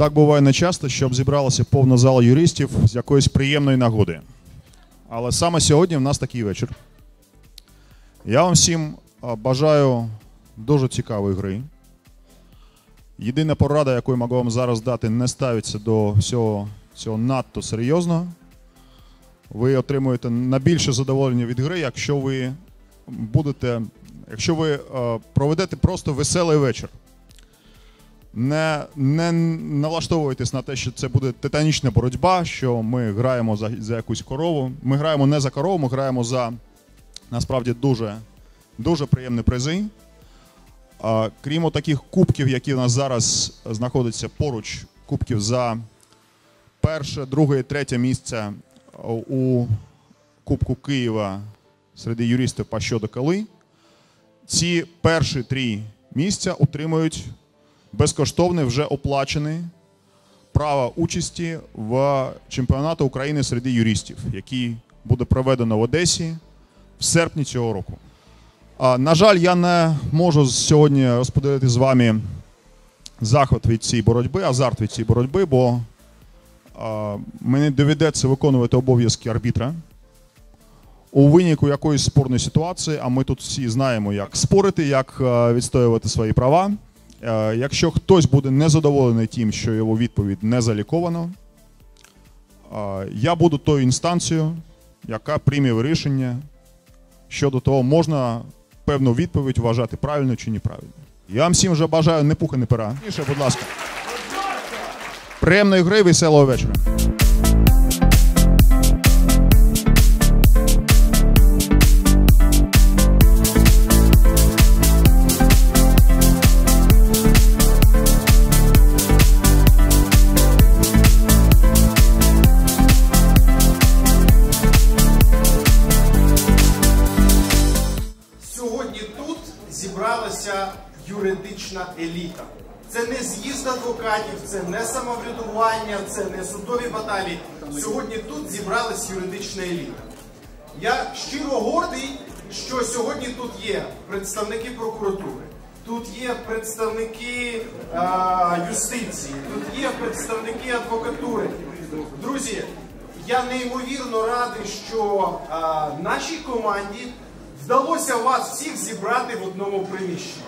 Так буває нечасто, щоб зібралася повна зала юристів з якоїсь приємної нагоди. Але саме сьогодні в нас такий вечір. Я вам всім бажаю дуже цікавої гри. Єдина порада, яку я можу вам зараз дати, не ставиться до всього цього надто серйозно. Ви отримуєте найбільше задоволення від гри, якщо ви будете, якщо ви проведете просто веселий вечір. Не, не налаштовуйтесь на те, що це буде титанічна боротьба, що ми граємо за, за якусь корову. Ми граємо не за корову, ми граємо за насправді дуже, дуже приємні призи. А, крім таких кубків, які у нас зараз знаходяться поруч, кубків за перше, друге і третє місце у Кубку Києва серед юристів по щодо коли. Ці перші три місця отримують безкоштовне вже оплачене право участі в чемпіонаті України серед юристів, який буде проведено в Одесі в серпні цього року. На жаль, я не можу сьогодні розподілити з вами захват від цієї боротьби, азарт від цієї боротьби, бо мені доведеться виконувати обов'язки арбітра у виніку якоїсь спорної ситуації, а ми тут всі знаємо, як спорити, як відстоювати свої права. Е, Якщо хтось буде незадоволений тим, що його відповідь не заліковано, е, я буду тою інстанцією, яка прийме рішення щодо того, можна певну відповідь вважати правильною чи неправильною. Я вам всім вже бажаю не пуха, не пера. Будь ласка. Приємної гри, веселого вечора. Еліта. Це не з'їзд адвокатів, це не самоврядування, це не судові баталії. Сьогодні тут зібралась юридична еліта. Я щиро гордий, що сьогодні тут є представники прокуратури, тут є представники е, юстиції, тут є представники адвокатури. Друзі, я неймовірно радий, що е, нашій команді вдалося вас всіх зібрати в одному приміщенні.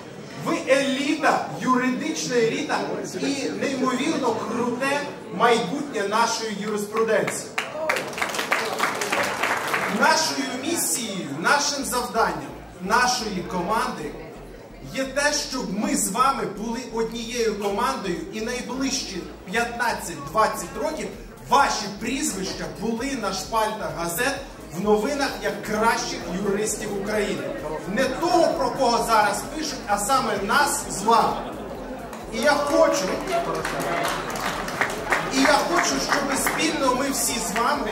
Ви еліта, юридична еліта і неймовірно круте майбутнє нашої юриспруденції. Нашою місією, нашим завданням, нашої команди є те, щоб ми з вами були однією командою і найближчі 15-20 років ваші прізвища були на шпальтах газет в новинах як кращих юристів України. Не того, про кого зараз пишуть, а саме нас з вами. І я хочу, і я хочу, щоб спільно ми всі з вами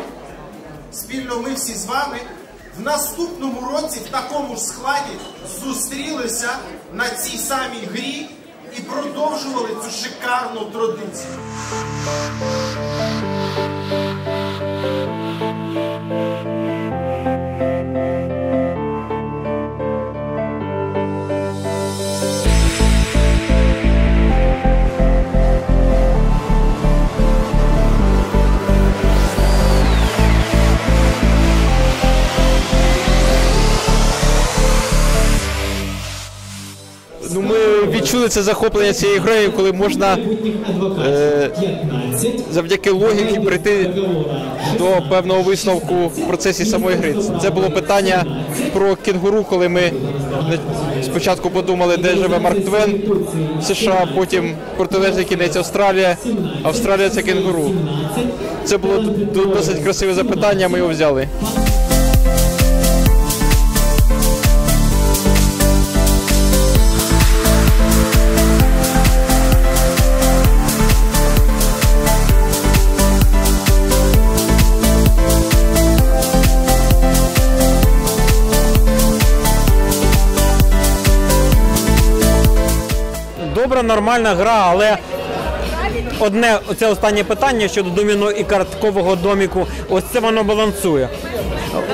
спільно ми всі з вами в наступному році в такому ж складі зустрілися на цій самій грі і продовжували цю шикарну традицію. Відчули це захоплення цією грою, коли можна е, завдяки логіці прийти до певного висновку в процесі самої гри. Це було питання про кінгуру, коли ми спочатку подумали, де живе Марк Твен США, потім протилежний кінець Австралія. Австралія це кенгуру. Це було досить красиве запитання, ми його взяли. Добра, нормальна гра, але одне оце останнє питання щодо доміно і карткового доміку. Ось це воно балансує.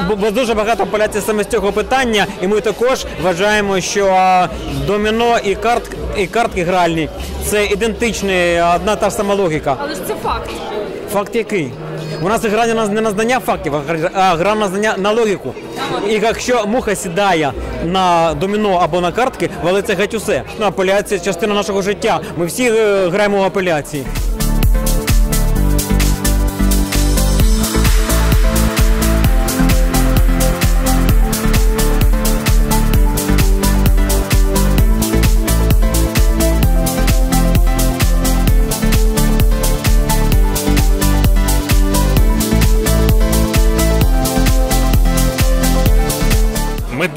Бо, дуже багато поляться саме з цього питання, і ми також вважаємо, що доміно і карт і картки гральні це ідентичні, одна та ж сама логіка. Але ж це факт. Факт який? У нас гра не на- знання фактів, а гра- на знання на логіку. І якщо муха сідає на доміно або на картки, валиться геть усе. Ну, апеляція частина нашого життя. Ми всі е, граємо в апеляції.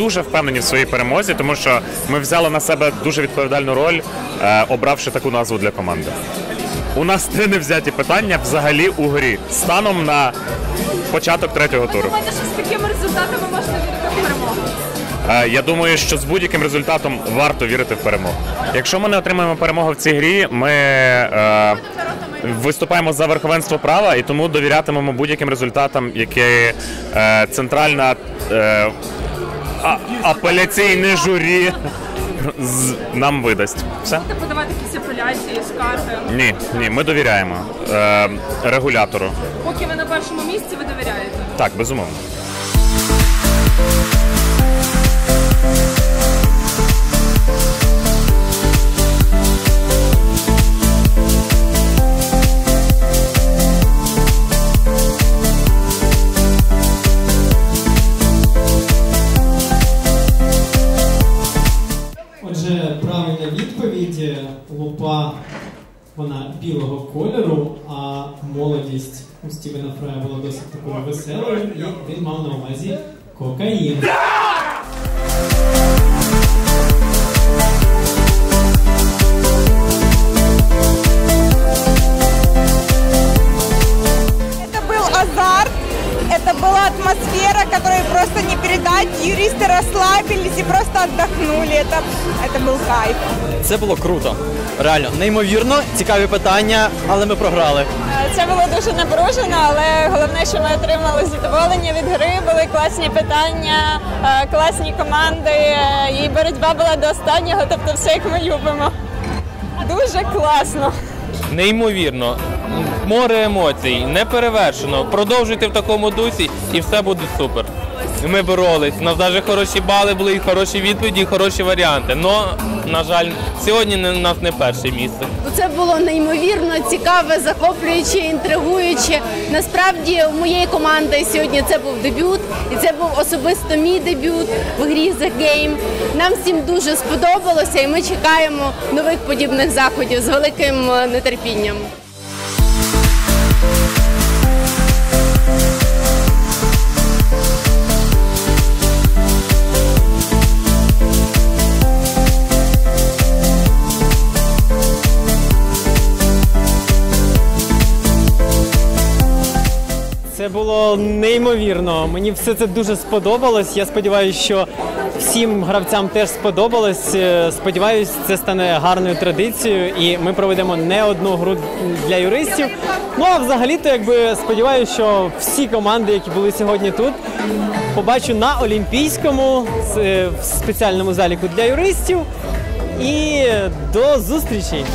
Дуже впевнені в своїй перемозі, тому що ми взяли на себе дуже відповідальну роль, е, обравши таку назву для команди. У нас три невзяті питання взагалі у грі станом на початок третього туру. Думаєте, що з такими результатами можна вірити в перемогу? Е, Я думаю, що з будь-яким результатом варто вірити в перемогу. Якщо ми не отримаємо перемогу в цій грі, ми е, виступаємо за верховенство права і тому довірятимемо будь-яким результатам, які е, центральна е, а- апеляційне журі з- нам видасть. Все? Будете подавати якісь апеляції, скарги. Ні, ні, ми довіряємо е, регулятору. Поки ви на першому місці, ви довіряєте. Так, безумовно. Вона білого кольору, а молодість у Стівена Фрая була досить такою веселою, і він мав на увазі кокаїн. атмосфера, которую просто не передать. Юристы расслабились и просто отдохнули. Это, это был кайф. Це було круто. Реально, неймовірно, цікаві питання, але ми програли. Це було дуже напружено, але головне, що ми отримали задоволення від гри. Були класні питання, е, класні команди, е, і боротьба була до останнього, тобто все як ми любимо. Дуже класно. Неймовірно. Море емоцій, не перевершено. Продовжуйте в такому дусі і все буде супер. Ми боролись. У нас навіть хороші бали були, і хороші відповіді, і хороші варіанти. Но, на жаль, сьогодні у нас не перше місце. Це було неймовірно цікаве, захоплююче, інтригуюче. Насправді у моєї команди сьогодні це був дебют, і це був особисто мій дебют в грі The Game. Нам всім дуже сподобалося, і ми чекаємо нових подібних заходів з великим е, нетерпінням. Це було неймовірно. Мені все це дуже сподобалось. Я сподіваюся, що всім гравцям теж сподобалось. Е, Сподіваюсь, це стане гарною традицією, і ми проведемо не одну гру для юристів. Ну а взагалі-то, якби сподіваюся, що всі команди, які були сьогодні тут, побачу на Олімпійському е, в спеціальному заліку для юристів. І до зустрічі!